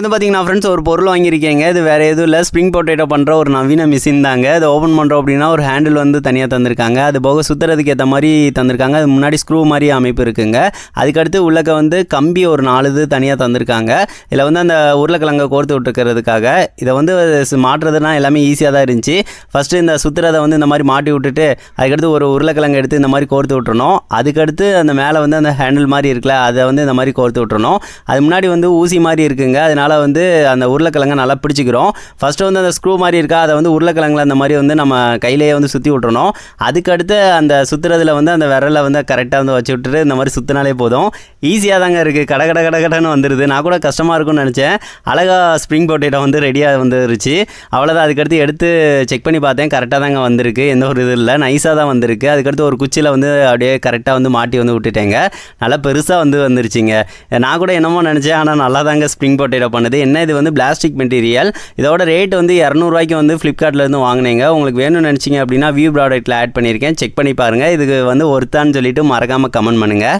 இது பார்த்தீங்கன்னா ஃப்ரெண்ட்ஸ் ஒரு பொருள் வாங்கியிருக்கீங்க. இது வேறு எதுவும் இல்லை. ஸ்ப்ரிங் பொட்டேட்டோ பண்ணுற ஒரு நவீன மிஷின் தாங்க. அதை ஓப்பன் பண்ணுறோம் அப்படின்னா ஒரு ஹேண்டில் வந்து தனியாக தந்திருக்காங்க. அது போக சுற்றுறதுக்கு ஏற்ற மாதிரி தந்திருக்காங்க. அது முன்னாடி ஸ்க்ரூ மாதிரி அமைப்பு இருக்குங்க. அதுக்கடுத்து உள்ளக்க வந்து கம்பி ஒரு நாலு இது தனியாக தந்திருக்காங்க. இதில் வந்து அந்த உருளைக்கிழங்கை கோர்த்து விட்டுக்கிறதுக்காக இதை வந்து மாட்டுறதுனா எல்லாமே ஈஸியாக தான் இருந்துச்சு. ஃபஸ்ட்டு இந்த சுற்றுறதை வந்து இந்த மாதிரி மாட்டி விட்டுட்டு அதுக்கடுத்து ஒரு உருளைக்கிழங்கு எடுத்து இந்த மாதிரி கோர்த்து விட்டுறணும். அதுக்கடுத்து அந்த மேலே வந்து அந்த ஹேண்டில் மாதிரி இருக்குல்ல அதை வந்து இந்த மாதிரி கோர்த்து விட்டுறணும். அது முன்னாடி வந்து ஊசி மாதிரி இருக்குங்க. அதனால் வந்து அந்த உருளைக்கிழங்கை நல்லா பிடிச்சிக்கிறோம். ஃபஸ்ட்டு வந்து அந்த ஸ்க்ரூ மாதிரி இருக்கா அதை வந்து உருளைக்கிழங்குல அந்த மாதிரி வந்து நம்ம கையிலேயே வந்து சுற்றி விட்டுறணும். அதுக்கடுத்து அந்த சுற்றுறதுல வந்து அந்த விரலை வந்து கரெக்டாக வந்து வச்சு விட்டுட்டு இந்த மாதிரி சுற்றினாலே போதும். ஈஸியாக தாங்க இருக்குது கட கட கட கடன்னு வந்துடுது நான் கூட கஷ்டமாக இருக்கும்னு நினச்சேன். அழகாக ஸ்ப்ரிங் பொட்டேட்டோ வந்து ரெடியாக வந்துருச்சு. அவ்வளோதான் அதுக்கடுத்து எடுத்து செக் பண்ணி பார்த்தேன். கரெக்டாக தாங்க வந்திருக்கு. எந்த ஒரு இது இல்லை. நைஸாக தான் வந்திருக்கு. அதுக்கடுத்து ஒரு குச்சியில் வந்து அப்படியே கரெக்டாக வந்து மாட்டி வந்து விட்டுட்டேங்க. நல்லா பெருசாக வந்து வந்துருச்சுங்க. நான் கூட என்னமோ நினச்சேன். ஆனால் நல்லா தாங்க ஸ்ப்ரிங் பொட்டேட்டோ பண்ணுது. என்ன இது வந்து பிளாஸ்டிக் மெட்டீரியல் இதோட ரேட் வந்து இரநூறுவாய்க்கு வந்து ஃப்ளிப்கார்ட்லேருந்து வாங்கினீங்க. உங்களுக்கு வேணும்னு நினச்சிங்க அப்படின்னா வியூ ப்ராடக்ட்டில் ஆட் பண்ணியிருக்கேன். செக் பண்ணி பாருங்கள் இதுக்கு வந்து ஒருத்தான்னு சொல்லிட்டு மறக்காமல் கமெண்ட் பண்ணுங்கள்